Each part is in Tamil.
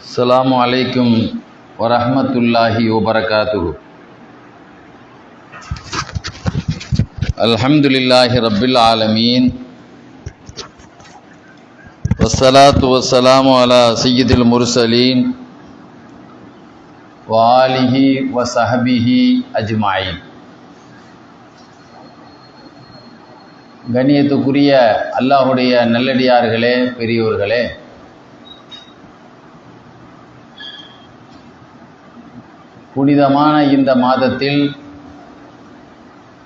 அஸ்லாம் வலைக்கும் வரமத்துல்லாஹி வபரகாத்து அல்ஹம்துலில்லாஹி ரப்பில் ஆலமீன் வசலாத்து வசலாம் அலா சையீதில் முர்சலீன் வாலிஹி வசஹபிஹி அஜ்மாயின் கண்ணியத்துக்குரிய அல்லாஹுடைய நல்லடியார்களே பெரியோர்களே புனிதமான இந்த மாதத்தில்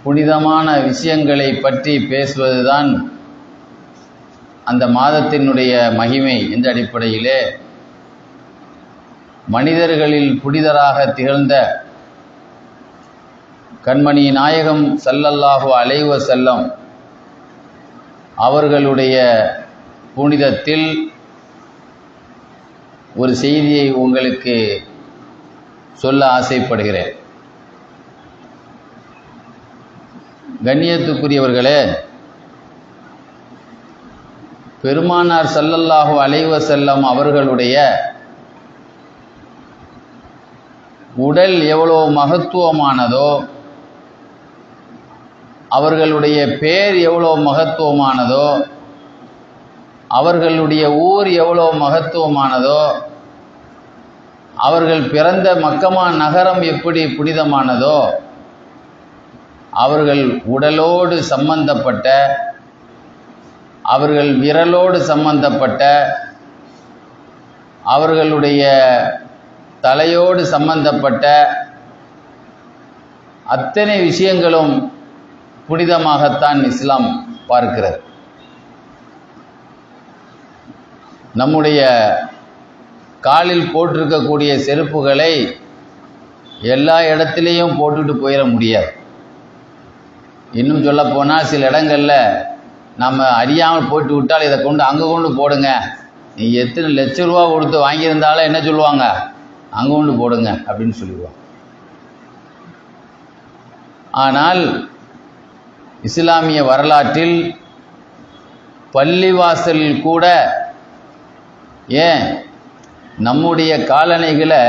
புனிதமான விஷயங்களை பற்றி பேசுவதுதான் அந்த மாதத்தினுடைய மகிமை என்ற அடிப்படையிலே மனிதர்களில் புனிதராக திகழ்ந்த கண்மணி நாயகம் சல்லல்லாஹு அலைவ செல்லம் அவர்களுடைய புனிதத்தில் ஒரு செய்தியை உங்களுக்கு சொல்ல ஆசைப்படுகிறேன். கண்ணியத்துக்குரியவர்களே பெருமானார் சல்லல்லாஹு அலைவ செல்லம் அவர்களுடைய உடல் எவ்வளோ மகத்துவமானதோ அவர்களுடைய பேர் எவ்வளோ மகத்துவமானதோ அவர்களுடைய ஊர் எவ்வளோ மகத்துவமானதோ அவர்கள் பிறந்த மக்கமா நகரம் எப்படி புனிதமானதோ அவர்கள் உடலோடு சம்பந்தப்பட்ட அவர்கள் விரலோடு சம்பந்தப்பட்ட அவர்களுடைய தலையோடு சம்பந்தப்பட்ட அத்தனை விஷயங்களும் புனிதமாகத்தான் இஸ்லாம் பார்க்கிறது. நம்முடைய காலில் போட்டிருக்கக்கூடிய செருப்புகளை எல்லா இடத்துலையும் போட்டுட்டு போயிட முடியாது. இன்னும் சொல்ல போனால் சில இடங்களில் நம்ம அறியாமல் போட்டு விட்டால் இதை கொண்டு அங்கே கொண்டு போடுங்க. நீ எத்தனை லட்ச ரூபா கொடுத்து வாங்கியிருந்தாலும் என்ன சொல்லுவாங்க? அங்கே கொண்டு போடுங்க அப்படின்னு சொல்லிடுவாங்க. ஆனால் இஸ்லாமிய வரலாற்றில் பள்ளிவாசலில் கூட ஏன் நம்முடைய காலணிகளை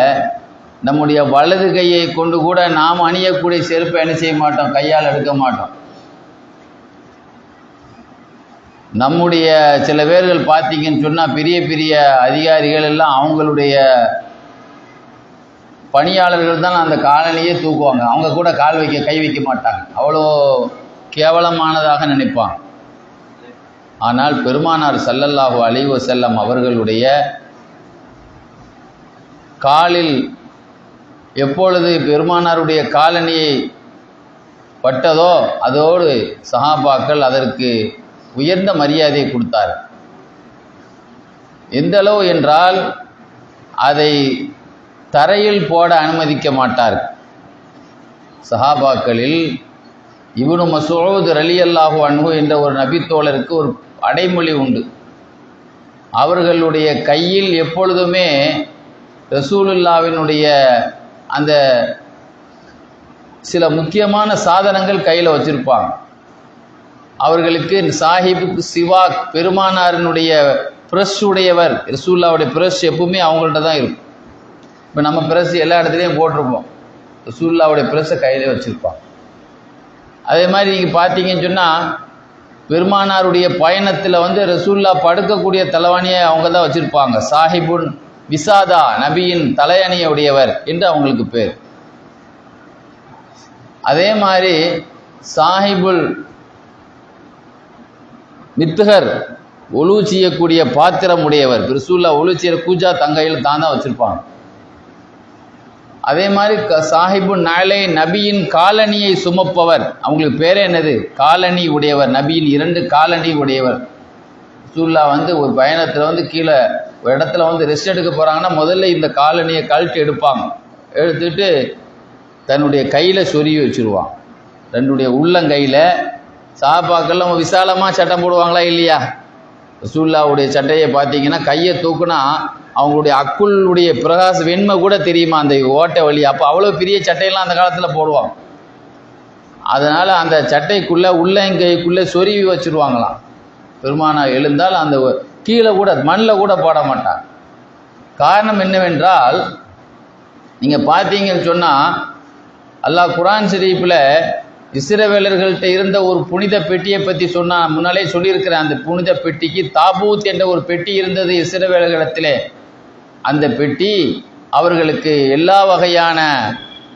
நம்முடைய வலது கையை கொண்டு கூட நாம் அணியக்கூடிய செருப்பை என்ன செய்ய மாட்டோம்? கையால் எடுக்க மாட்டோம். நம்முடைய சில பேர்கள் பார்த்தீங்கன்னு சொன்னால் பெரிய பெரிய அதிகாரிகள் எல்லாம் அவங்களுடைய பணியாளர்கள் தான் அந்த காலனியே தூக்குவாங்க. அவங்க கூட கால் வைக்க கை வைக்க மாட்டாங்க. அவ்வளோ கேவலமானதாக நினைப்பாங்க. ஆனால் பெருமானார் சல்லல்லாஹு அலைவ செல்லம் அவர்களுடைய காலில் எப்பொழுது பெருமானாருடைய காலனியை பட்டதோ அதோடு சஹாபாக்கள் அதற்கு உயர்ந்த மரியாதையை கொடுத்தார் எந்த அளவு என்றால் அதை தரையில் போட அனுமதிக்க மாட்டார் சஹாபாக்களில் இவனு மசூத் ரலி அல்லாஹு அன்பு என்ற ஒரு நபித்தோழருக்கு ஒரு அடைமொழி உண்டு. அவர்களுடைய கையில் எப்பொழுதுமே ரசூலுல்லாவினுடைய அந்த சில முக்கியமான சாதனங்கள் கையில் வச்சுருப்பாங்க. அவர்களுக்கு சாஹிபுக்கு சிவாக் பெருமானாரினுடைய ப்ரெஷ் உடையவர் ரசூல்லாவுடைய ப்ரெஷ் எப்பவுமே அவங்கள்ட்ட தான் இருக்கும். இப்போ நம்ம ப்ரெஸ் எல்லா இடத்துலையும் போட்டிருப்போம். ரசூல்லாவுடைய ப்ரெஸ்ஸை கையிலே வச்சுருப்பாங்க. அதே மாதிரி நீங்கள் பார்த்தீங்கன்னு சொன்னால் பெருமானாருடைய பயணத்தில் வந்து ரசூல்லா படுக்கக்கூடிய தலைவாணியை அவங்க தான் வச்சுருப்பாங்க. சாஹிபுன் விசாதா நபியின் தலையணியுடையவர் என்று அவங்களுக்கு பேர். அதே மாதிரி சாஹிபுல் மித்துகர் ஒழு செய்யக்கூடிய பாத்திரம் உடையவர். ரசூல்லா ஒழு செய்கிற கூஜா தங்கையில் தான் தான் வச்சுருப்பாங்க. அதே மாதிரி க சாஹிபு நாளை நபியின் காலணியை சுமப்பவர். அவங்களுக்கு பேரே என்னது? காலணி உடையவர். நபியின் இரண்டு காலணி உடையவர். சூல்லா வந்து ஒரு பயணத்தில் வந்து கீழே ஒரு இடத்துல வந்து ரெஸ்ட் எடுக்க போகிறாங்கன்னா முதல்ல இந்த காலனியை கழட்டி எடுப்பாங்க. எடுத்துட்டு தன்னுடைய கையில் சொருகி வச்சுருவான் தன்னுடைய உள்ளங்கையில் சாப்பாக்கெல்லாம் விசாலமாக சட்டம் போடுவாங்களா இல்லையா? ரசூல்லாவுடைய சட்டையை பார்த்தீங்கன்னா கையை தூக்குனா அவங்களுடைய அக்குளுடைய பிரகாச வெண்மை கூட தெரியுமா? அந்த ஓட்டை வழி. அப்போ அவ்வளோ பெரிய சட்டையெல்லாம் அந்த காலத்தில் போடுவாங்க. அதனால் அந்த சட்டைக்குள்ளே உள்ளங்கைக்குள்ளே சொருவி வச்சுருவாங்களாம். பெருமானா எழுந்தால் அந்த கீழே கூட மண்ணில் கூட போட மாட்டான் காரணம் என்னவென்றால் நீங்கள் பார்த்தீங்கன்னு சொன்னால் அல்லாஹ் குரான் ஷரீஃபில் இஸ்ரவேலர்கள்ட்ட இருந்த ஒரு புனித பெட்டியை பற்றி சொன்னால் முன்னாலே சொல்லியிருக்கிறேன் அந்த புனித பெட்டிக்கு தாபூத் என்ற ஒரு பெட்டி இருந்தது இஸ்ரவேலர்களிடத்திலே. அந்த பெட்டி அவர்களுக்கு எல்லா வகையான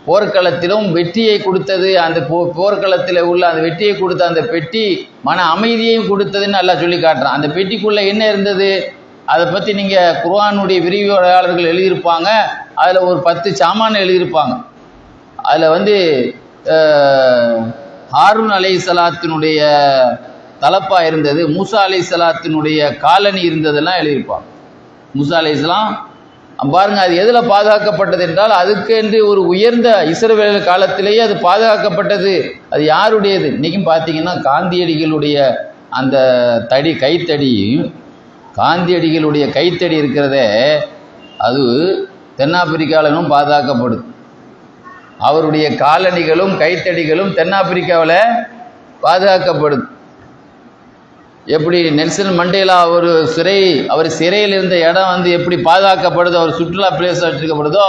போர்க்களத்திலும் வெற்றியை கொடுத்தது. அந்த போ போர்க்களத்தில் உள்ள அந்த வெற்றியை கொடுத்த அந்த பெட்டி மன அமைதியையும் கொடுத்ததுன்னு நல்லா சொல்லி காட்டுறான். அந்த பெட்டிக்குள்ளே என்ன இருந்தது? அதை பற்றி நீங்கள் குர்ஆனுடைய விரிவுரையாளர்கள் எழுதியிருப்பாங்க. அதில் ஒரு பத்து சாமான் எழுதியிருப்பாங்க. அதில் வந்து ஹாரூன் அலை சலாத்தினுடைய தலப்பாக இருந்தது மூசா அலை சலாத்தினுடைய காலனி இருந்ததெல்லாம் எழுதியிருப்பாங்க. மூசா அலை பாருங்க அது எதில் பாதுகாக்கப்பட்டது என்றால் அதுக்கென்று ஒரு உயர்ந்த இஸ்ரவேல் காலத்திலேயே அது பாதுகாக்கப்பட்டது. அது யாருடையது? இன்றைக்கும் பார்த்தீங்கன்னா காந்தியடிகளுடைய அந்த தடி கைத்தடி காந்தியடிகளுடைய கைத்தடி இருக்கிறதே அது தென்னாப்பிரிக்காவிலும் பாதுகாக்கப்படுது. அவருடைய காலணிகளும் கைத்தடிகளும் தென்னாப்பிரிக்காவில் பாதுகாக்கப்படுது. எப்படி நெல்சன் மண்டேலா ஒரு சிறை அவர் சிறையில் இருந்த இடம் வந்து எப்படி பாதுகாக்கப்படுதோ அவர் சுற்றுலா பிளேஸ் வச்சிருக்கப்படுதோ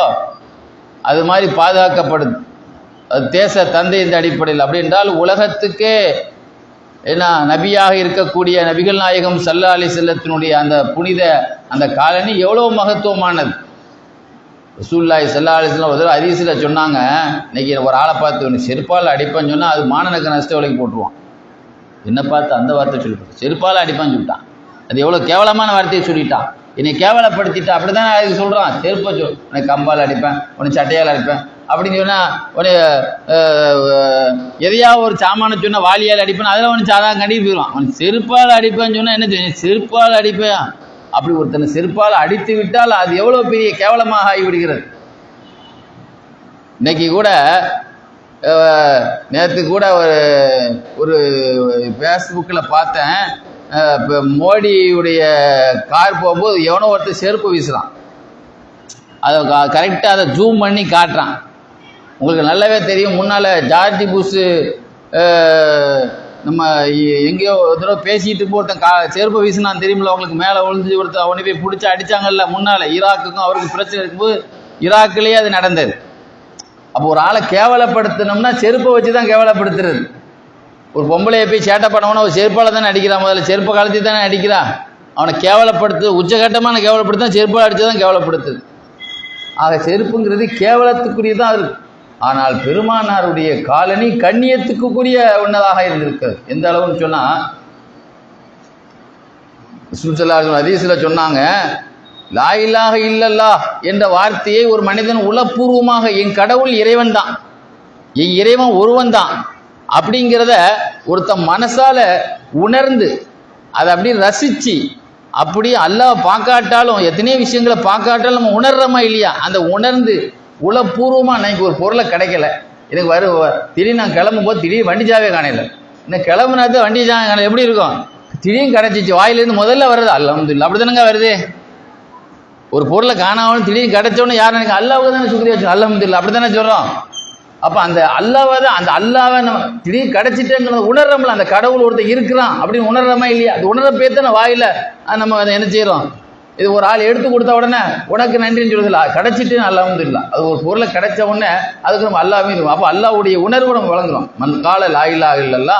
அது மாதிரி பாதுகாக்கப்படுது. அது தேச தந்தை இந்த அடிப்படையில். அப்படி என்றால் உலகத்துக்கே என்ன நபியாக இருக்கக்கூடிய நபிகள் நாயகம் சல்லா அலி செல்லத்தினுடைய அந்த புனித அந்த காலனி எவ்வளோ மகத்துவமானது? ரசூல்லாய் சல்லா அலிஸ்லாம் ஒரு தடவை சொன்னாங்க இன்னைக்கு ஒரு ஆளை பார்த்து ஒன்று செருப்பால் அடிப்பேன்னு சொன்னால் அது மானனுக்கு நஷ்ட விலைக்கு போட்டுருவான். என்ன பார்த்து அந்த வார்த்தை சொல்லிவிட்டு செருப்பால் அடிப்பான்னு சொல்லிட்டான். அது எவ்வளோ கேவலமான வார்த்தையை சொல்லிட்டான். என்னை கேவலப்படுத்திட்டா அப்படி தானே அதுக்கு சொல்கிறான் செருப்பை சொல் உனக்கு கம்பால் அடிப்பேன் உனக்கு சட்டையால் அடிப்பேன் அப்படின்னு சொன்னால் ஒரு எதையாவது ஒரு சாமான சொன்னால் வாலியால் அடிப்பேன் அதில் ஒன்று சாதாரண கண்டிப்பாக போயிடுவான் அவன் செருப்பால் அடிப்பேன்னு சொன்னால் என்ன செய்ய செருப்பால் அடிப்பேன். அப்படி ஒருத்தனை செருப்பால் அடித்து விட்டால் அது எவ்வளோ பெரிய கேவலமாக ஆகிவிடுகிறது. இன்னைக்கு கூட நேற்று கூட ஒரு ஒரு ஃபேஸ்புக்கில் பார்த்தேன். இப்போ மோடியுடைய கார் போகும்போது எவனோ ஒருத்தர் செருப்பு வீசுகிறான் அதை கரெக்டாக அதை ஜூம் பண்ணி காட்டுறான். உங்களுக்கு நல்லாவே தெரியும் முன்னால் ஜார்ஜி புஷு நம்ம எங்கேயோ ஒரு தடவை பேசிட்டு போய் கா செருப்பு வீசினான் தெரியுமில்ல அவங்களுக்கு மேலே ஒழிஞ்சு ஒருத்தன் அவனை போய் பிடிச்சி அடிச்சாங்கல்ல முன்னால். ஈராக்குக்கும் அவருக்கு பிரச்சனை இருக்கும்போது ஈராக்கிலேயே அது நடந்தது. அப்போ ஒரு ஆளை கேவலப்படுத்தணும்னா செருப்பை வச்சு தான் கேவலப்படுத்துறது. ஒரு பொம்பளையை போய் சேட்டை பண்ணவனா ஒரு செருப்பால் தானே அடிக்கிறான் முதல்ல செருப்பை கலத்தி தானே அடிக்கிறான் அவனை கேவலப்படுத்து உச்சகட்டமான கேவலப்படுத்தா செருப்பால் அடித்து தான் கேவலப்படுத்துது. ஆக செருப்புங்கிறது கேவலத்துக்குரியதான் இருக்கு ஆனால் பெருமானாருடைய காலனி கண்ணியத்துக்குரிய உன்னதாக இருந்திருக்கிறது. எந்த அளவுன்னு சொன்னால் சுற்றுலா ஹதீஸில் சொன்னாங்க லா இல்லல்லா என்ற வார்த்தையை ஒரு மனிதன் உளப்பூர்வமாக என் கடவுள் இறைவன் தான் என் இறைவன் ஒருவன் தான் அப்படிங்கிறத ஒருத்தன் மனசால உணர்ந்து அதை அப்படியே ரசிச்சு அப்படி அல்லாஹ் பார்க்காட்டாலும் எத்தனையோ விஷயங்களை பார்க்காட்டாலும் நம்ம உணர்றோமா இல்லையா? அந்த உணர்ந்து உளப்பூர்வமாக எனக்கு ஒரு பொருளை கிடைக்கல. எனக்கு வரு திடீர்னு நான் கிளம்பும் போது திடீர்னு வண்டி ஜாவே காணையில இன்னும் கிளம்புனது வண்டி சாவே காணையில எப்படி இருக்கும்? திடீர்னு கிடச்சிச்சு. வாயிலேருந்து முதல்ல வருது. அல்ல அப்படி தானங்க வருது? ஒரு பொருளை காணாமல் திடீர்னு கிடைச்சோன்னு யாரும் எனக்கு அல்லாவுக்கு தானே சுக்ரியா வச்சு அல்ஹம்துலில்லாஹ் அப்படி தானே சொல்கிறோம் அப்போ அந்த அல்லாவை தான் அந்த அல்லாவை நம்ம திடீர்னு கிடச்சிட்டேங்கிறத உணர்றோம்ல அந்த கடவுள் ஒருத்தர் இருக்கிறான் அப்படின்னு உணர்றோமா இல்லையா? அது உணர பேத்தான வாயில நம்ம அதை என்ன செய்கிறோம் இது ஒரு ஆள் எடுத்து கொடுத்த உடனே உனக்கு நன்றின்னு சொல்லுதில்ல அல்லாவும் திரும் அது ஒரு பொருளை கிடைச்ச உடனே அதுக்கு நம்ம அல்லாமே இருக்கும் அப்போ அல்லாவுடைய உணர்வு நம்ம வழங்குறோம். மண் கால லாயிலா இல்லல்லா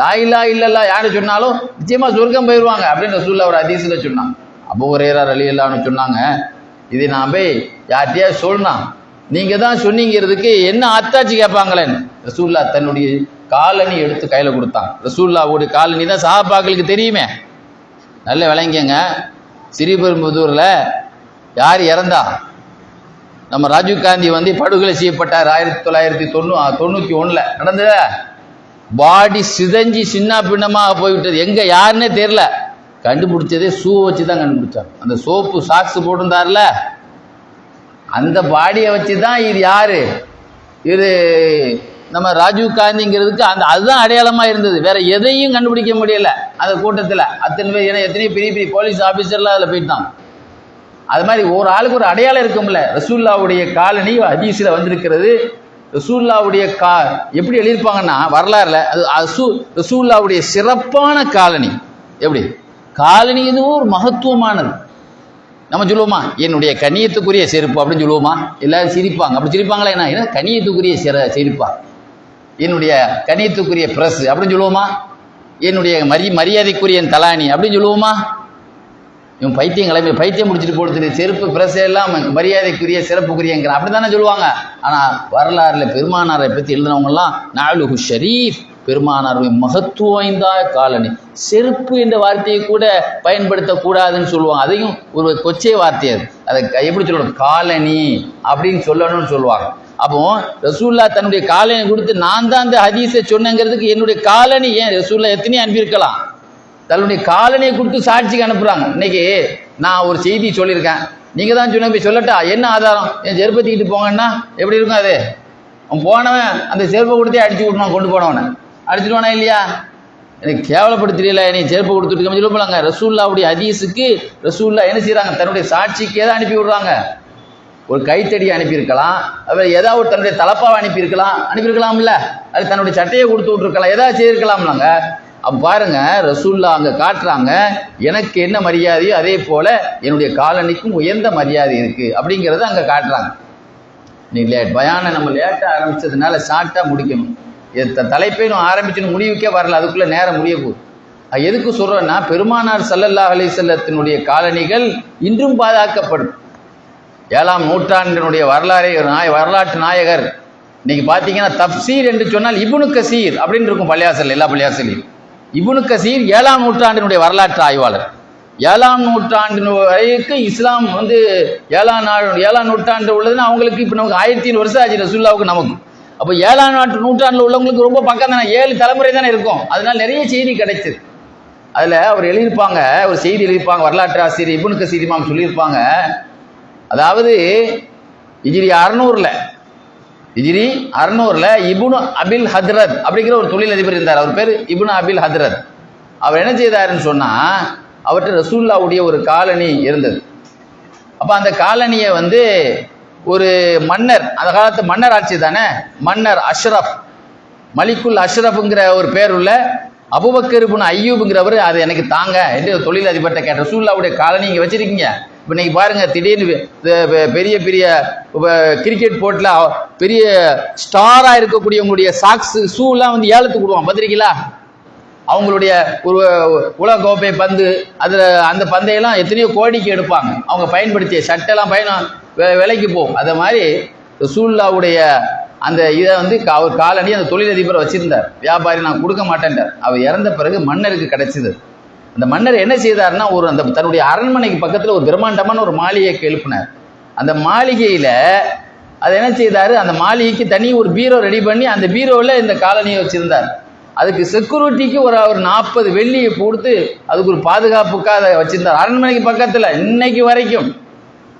லாயிலா இல்லல்லா யார் சொன்னாலும் நிச்சயமாக சொர்க்கம் போயிடுவாங்க அப்படின்னு ரசூல்லா ஒரு அதிசயில் சொன்னாங்க. அபு ஹுரைரா அலி அல்லான்னு சொன்னாங்க இது நான் போய் யார்கிட்டயா சொல்லலாம் நீங்க தான் சொன்னீங்கிறதுக்கு என்ன அத்தாச்சி கேட்பாங்களேன்னு? ரசூல்லா தன்னுடைய காலனி எடுத்து கையில கொடுத்தான். ரசூல்லாவுடைய காலனி தான் சஹாபாக்களுக்கு தெரியுமே. நல்ல விளங்கிங்க ஸ்ரீபெரும்புதூர்ல யார் இறந்தா? நம்ம ராஜீவ் காந்தி வந்து படுகொலை செய்யப்பட்டார் ஆயிரத்தி தொள்ளாயிரத்தி தொண்ணூ தொண்ணூற்றி ஒன்றில் நடந்தது? பாடி சிதஞ்சி சின்ன பின்னமாக போய்விட்டது. எங்கே யாருன்னே தெரில கண்டுபிடிச்சதே ஷூவை வச்சு தான் கண்டுபிடிச்சாங்க. அந்த சோப்பு சாக்ஸ் போட்டிருந்தார்ல அந்த பாடியை வச்சு தான் இது யாரு? இது நம்ம ராஜீவ் காந்திங்கிறதுக்கு அந்த அதுதான் அடையாளமாக இருந்தது. வேற எதையும் கண்டுபிடிக்க முடியல. அந்த கூட்டத்தில் அத்தனை பேர் ஏன்னா எத்தனையோ பெரிய பெரிய போலீஸ் ஆஃபீஸர்லாம் அதில் போயிட்டான். அது மாதிரி ஒரு ஆளுக்கு ஒரு அடையாளம் இருக்கும்ல. ரசூல்லாவுடைய காலனி ஹதீஸில் வந்திருக்கிறது. ரசூல்லாவுடைய கா எப்படி எழுதியிருப்பாங்கன்னா வரலாறுல அது அசூ ரசூல்லாவுடைய சிறப்பான காலனி. எப்படி? காலனி இதுவும் ஒரு மகத்துவமானது. நம்ம சொல்லுவோமா என்னுடைய கண்ணியத்துக்குரிய செருப்பு அப்படின்னு சொல்லுவோமா? எல்லாரும் சிரிப்பாங்க. அப்படி சிரிப்பாங்களா என்ன? ஏன்னா கண்ணியத்துக்குரிய சிற செருப்பா. என்னுடைய கண்ணியத்துக்குரிய பிரஸ் அப்படின்னு சொல்லுவோமா? என்னுடைய மரி மரியாதைக்குரிய என் தலானி அப்படின்னு சொல்லுவோமா? இவன் பைத்தியம் கிளம்பி பைத்தியம் முடிச்சுட்டு போடுறது செருப்பு பிரஸ் எல்லாம் மரியாதைக்குரிய சிறப்புக்குரியங்கிற. அப்படி தானே சொல்லுவாங்க. ஆனால் வரலாறுல பெருமானாரை பற்றி எழுதினவங்கலாம் நாலுகு ஷரீஃப். பெருமானாருடைய மகத்துவம் வாய்ந்த காலனி. செருப்பு என்ற வார்த்தையை கூட பயன்படுத்தக்கூடாதுன்னு சொல்லுவாங்க. அதையும் ஒரு கொச்சை வார்த்தை அது. அதை எப்படி சொல்லணும் காலனி அப்படின்னு சொல்லணும்னு சொல்லுவாங்க. அப்போ ரசூல்லா தன்னுடைய காலனி கொடுத்து நான் தான் அந்த ஹதீஸை சொன்னேங்கிறதுக்கு என்னுடைய காலனி ஏன்? ரசூல்லா எத்தனையும் அனுப்பியிருக்கலாம் தன்னுடைய காலனியை கொடுத்து சாட்சிக்கு அனுப்புறாங்க. இன்னைக்கு நான் ஒரு செய்தி சொல்லியிருக்கேன். நீங்க தான் சொன்ன போய் சொல்லட்டா? என்ன ஆதாரம்? என் செருப்பை தூக்கிட்டு போங்கன்னா எப்படி இருக்கும் அது? அவன் போனவன் அந்த செருப்பை கொடுத்தே அடிச்சு விடணும் கொண்டு போனவனை. அடிச்சிடுவானா இல்லையா? எனக்கு கேவலப்படுத்தல நீ செருப்பு கொடுத்துட்டு சொல்லி போலாங்க ரசூல்லாவுடைய ஹதீஸுக்கு ரசூல்லா என்ன செய்கிறாங்க தன்னுடைய சாட்சிக்கு தான் அனுப்பி விடுறாங்க. ஒரு கைத்தடி அனுப்பியிருக்கலாம். அவர் ஏதாவது ஒரு தன்னுடைய தலப்பாவை அனுப்பியிருக்கலாம். அனுப்பியிருக்கலாம்ல. அது தன்னுடைய சட்டையை கொடுத்து விட்டுருக்கலாம். ஏதாவது செய்திருக்கலாம்லாங்க. அப்ப பாருங்க ரசூல்லா அங்க காட்டுறாங்க எனக்கு என்ன மரியாதையோ அதே போல என்னுடைய காலனிக்கும் உயர்ந்த மரியாதை இருக்கு. அப்படிங்கிறத அங்க காட்டுறாங்க. நீ லேட். பயானை நம்ம லேட்டாக ஆரம்பிச்சதுனால ஷார்ட்டாக முடிக்கணும். தலைப்பை நான் ஆரம்பிச்சுன்னு முடிவுக்கே வரல. அதுக்குள்ளே நேரம் முடிய போகுது. எதுக்கு சொல்கிறேன்னா பெருமானார் சல்லல்லா அலைஹி செல்லத்தினுடைய காலணிகள் இன்றும் பாதுகாக்கப்படும். ஏழாம் நூற்றாண்டினுடைய வரலாறை ஒரு நாய வரலாற்று நாயகர். இன்னைக்கு பார்த்தீங்கன்னா தப்சீர் என்று சொன்னால் இபுனு கசீர் அப்படின்னு இருக்கும் பள்ளியாசல் எல்லா பள்ளியாசலையும் இபுனு கசீர் ஏழாம் நூற்றாண்டினுடைய வரலாற்று ஆய்வாளர். ஏழாம் நூற்றாண்டு வரைக்கும் இஸ்லாம் வந்து ஏழாம் நாள் ஏழாம் நூற்றாண்டு உள்ளதுன்னா அவங்களுக்கு இப்போ நமக்கு ஆயிரத்தி ஐநூறு வருஷம் ஆச்சு ரசூல்லாவுக்கு நமக்கு. அப்போ ஏழாம் நாட்டு நூற்றாண்டில் உள்ளவங்களுக்கு ரொம்ப பக்கம் தானே? ஏழு தலைமுறை தானே இருக்கும். அதனால நிறைய செய்தி கிடைச்சது அதில் அவர் எழுதியிருப்பாங்க ஒரு செய்தி எழுதியிருப்பாங்க வரலாற்று ஆசிரியர் இபுனுக்க கசீர் சொல்லியிருப்பாங்க. அதாவது இஜிரி அறநூறில் இஜிரி அறநூறில் இபுனு அபில் ஹத்ரத் அப்படிங்கிற ஒரு தொழிலதிபர் இருந்தார். அவர் பேர் இபுனு அபில் ஹத்ரத். அவர் என்ன செய்தாருன்னு சொன்னால் அவர்கிட்ட ரசூல்லாவுடைய ஒரு காலனி இருந்தது. அப்போ அந்த காலனியை வந்து ஒரு மன்னர் அந்த காலத்து மன்னர் ஆட்சி தானே? மன்னர் அஷ்ரஃப் மலிக்குல் அஷ்ரஃப்ங்கிற ஒரு பேர் உள்ள அபுபக்கர் இப்னு ஐயூப்ங்கிறவர் அது எனக்கு தாங்க என்று தொழில் அதிபர்கிட்ட கேட்ட ரசூல்லாவுடைய காலனி நீங்கள் வச்சுருக்கீங்க. இப்போ இன்றைக்கி பாருங்க திடீர்னு பெரிய பெரிய கிரிக்கெட் போட்டில் பெரிய ஸ்டாராக இருக்கக்கூடியவங்களுடைய சாக்ஸ் ஷூலாம் வந்து ஏலத்துக்கு விடுவான். பார்த்துருக்கீங்களா? அவங்களுடைய ஒரு உலக கோப்பை பந்து அதில் அந்த பந்தையெல்லாம் எத்தனையோ கோடிக்கு எடுப்பாங்க. அவங்க பயன்படுத்திய சட்டெல்லாம் பயணம் வே விலைக்கு போகும் அதை மாதிரி ரசூல்லாவுடைய அந்த இதை வந்து கா- அவர் காலடி அந்த தொழிலதிபரை வச்சிருந்தார். வியாபாரி நான் கொடுக்க மாட்டேன்டார் அவர் இறந்த பிறகு மன்னருக்கு கிடைச்சிது. அந்த மன்னர் என்ன செய்தார்னா ஒரு அந்த தன்னுடைய அரண்மனைக்கு பக்கத்தில் ஒரு பிரம்மாண்டமான ஒரு மாளிகையை எழுப்பினார். அந்த மாளிகையில் அதை என்ன செய்தார்? அந்த மாளிகைக்கு தனி ஒரு பீரோ ரெடி பண்ணி அந்த பீரோவில் இந்த காலனியை வச்சிருந்தார். அதுக்கு செக்யூரிட்டிக்கு ஒரு ஒரு நாற்பது வெள்ளியை கொடுத்து அதுக்கு ஒரு பாதுகாப்புக்காக அதை வச்சிருந்தார். அரண்மனைக்கு பக்கத்தில் இன்னைக்கு வரைக்கும்.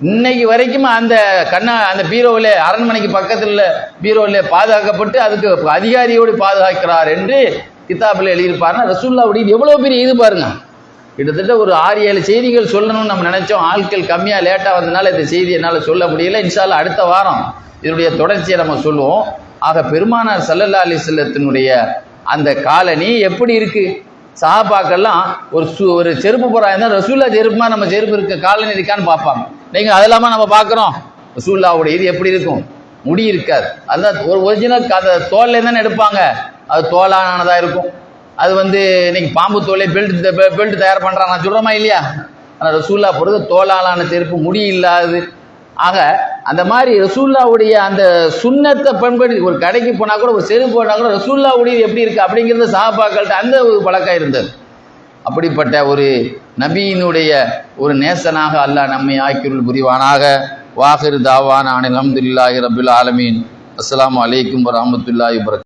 இன்னைக்கு வரைக்கும் அந்த கண்ணா அந்த பீரோவில் அரண்மனைக்கு பக்கத்தில் பீரோவில் பாதுகாக்கப்பட்டு அதுக்கு அதிகாரியோடு பாதுகாக்கிறார் என்று கிதாபில் எழுதியிருப்பாருன்னா ரசூல்லாவுடைய எவ்வளோ பெரிய இது பாருங்க. கிட்டத்தட்ட ஒரு ஆறு ஏழு செய்திகள் சொல்லணும்னு நம்ம நினைச்சோம். ஆட்கள் கம்மியாக லேட்டாக வந்தனால இந்த செய்தி என்னால் சொல்ல முடியல. இன்ஷால்லா அடுத்த வாரம் இதனுடைய தொடர்ச்சியை நம்ம சொல்லுவோம். ஆக பெருமானார் சல்லல்லா அலி செல்லத்தினுடைய அந்த காலனி எப்படி இருக்கு? சாப்பாக்கெல்லாம் ஒரு சு ஒரு செருப்பு போகிறாங்க ரசூல்லா செருப்புமா நம்ம செருப்பு இருக்க காலனி இருக்கான்னு பார்ப்பாங்க. நீங்கள் அதெல்லாமா நம்ம பார்க்குறோம். ரசூல்லாவுடைய இது எப்படி இருக்கும்? முடி இருக்காது. அதுதான் ஒரு ஒரிஜினல் அதை தோல்ல தானே எடுப்பாங்க. அது தோலானதாக இருக்கும். அது வந்து இன்னைக்கு பாம்பு தோலை பெல்ட் பெல்ட் தயார் பண்ணுறாங்க நான் சொல்கிறோமா இல்லையா? ஆனால் ரசூல்லா பொறுத்த தோலாலான செருப்பு முடி இல்லாது. ஆக அந்த மாதிரி ரசூல்லாவுடைய அந்த சுண்ணத்தை பண்படுத்தி ஒரு கடைக்கு போனால் கூட ஒரு செருப்பு போனால் கூட ரசூல்லாவுடைய எப்படி இருக்குது அப்படிங்கிறது சாப்பாக்கள்கிட்ட அந்த ஒரு பழக்கம் இருந்தது. அப்படிப்பட்ட ஒரு நபியினுடைய ஒரு நேசனாக அல்லாஹ் நம்மை ஆக்கியுள் புரிவானாக. வாஹிர் தாவான் அனில் அஹமதுல்லாஹி ரபுல் ஆலமீன். அஸ்லாம் அலைக்கும் வரமத்துல்லாஹி வபரகாத்துஹு